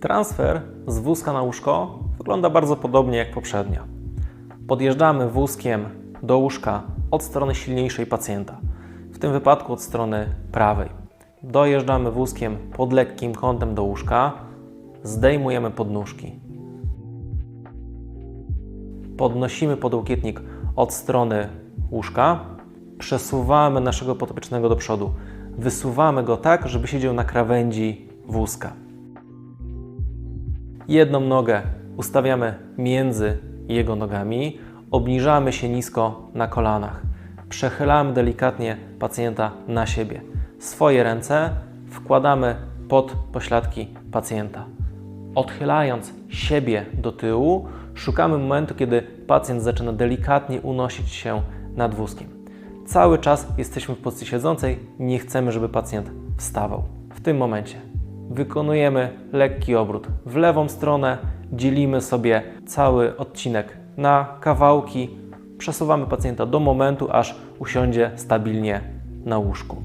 Transfer z wózka na łóżko wygląda bardzo podobnie jak poprzednio. Podjeżdżamy wózkiem do łóżka od strony silniejszej pacjenta, w tym wypadku od strony prawej. Dojeżdżamy wózkiem pod lekkim kątem do łóżka, zdejmujemy podnóżki. Podnosimy podłokietnik od strony łóżka, przesuwamy naszego podopiecznego do przodu, wysuwamy go tak, żeby siedział na krawędzi wózka. Jedną nogę ustawiamy między jego nogami, obniżamy się nisko na kolanach. Przechylamy delikatnie pacjenta na siebie. Swoje ręce wkładamy pod pośladki pacjenta. Odchylając siebie do tyłu, szukamy momentu, kiedy pacjent zaczyna delikatnie unosić się nad wózkiem. Cały czas jesteśmy w pozycji siedzącej, nie chcemy, żeby pacjent wstawał. W tym momencie wykonujemy lekki obrót w lewą stronę, dzielimy sobie cały odcinek na kawałki, przesuwamy pacjenta do momentu, aż usiądzie stabilnie na łóżku.